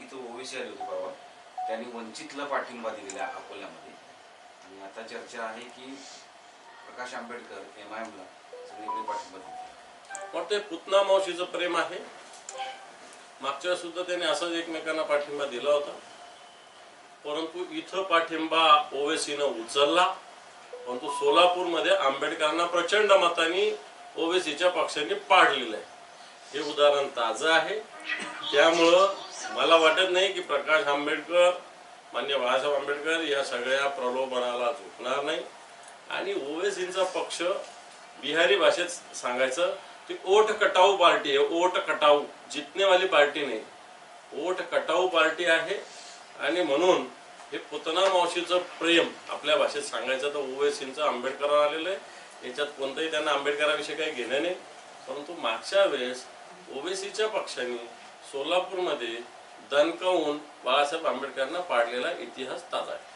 इथं ओवेसी आले होते परवा. त्यांनी वंचितला पाठिंबा दिलेला अकोल्यामध्ये. आणि आता चर्चा आहे की प्रकाश आंबेडकर एम आय एमला सगळीकडे पाठिंबा दिला पण ते पुतना मावशीचं प्रेम आहे. मागच्या वेळेस सुद्धा त्याने असाच एकमेकांना पाठिंबा दिला होता. परंतु इथं पाठिंबा ओवेसीनं उचलला. परंतु सोलापूरमध्ये आंबेडकरांना प्रचंड मतांनी ओवेसीच्या पक्षांनी पाडलेलं आहे. हे उदाहरण ताजं आहे. त्यामुळं मला वाटत नाही की प्रकाश आंबेडकर मान्य बाळासाहेब आंबेडकर या सगळ्या प्रलोभनाला झुकणार नाही. आणि ओवेसींचा पक्ष बिहारी भाषेत सांगायचं ती ओट कटाऊ पार्टी आहे ओट कटाऊ. जितनेवाली पार्टी नाही ओट कटाऊ पार्टी आहे. आणि म्हणून हे पुतना मावशीचं प्रेम आपल्या भाषेत सांगायचं तर ओवेसींचं आंबेडकरावर आलेलं आहे. याच्यात कोणतंही त्यांना आंबेडकराविषयी काही घेणं नाही. परंतु मागच्या वेळेस ओवेसीच्या पक्षाने सोलापूरमध्ये दणकवून बाळासाहेब आंबेडकरांना पाडलेला इतिहास ताजा आहे.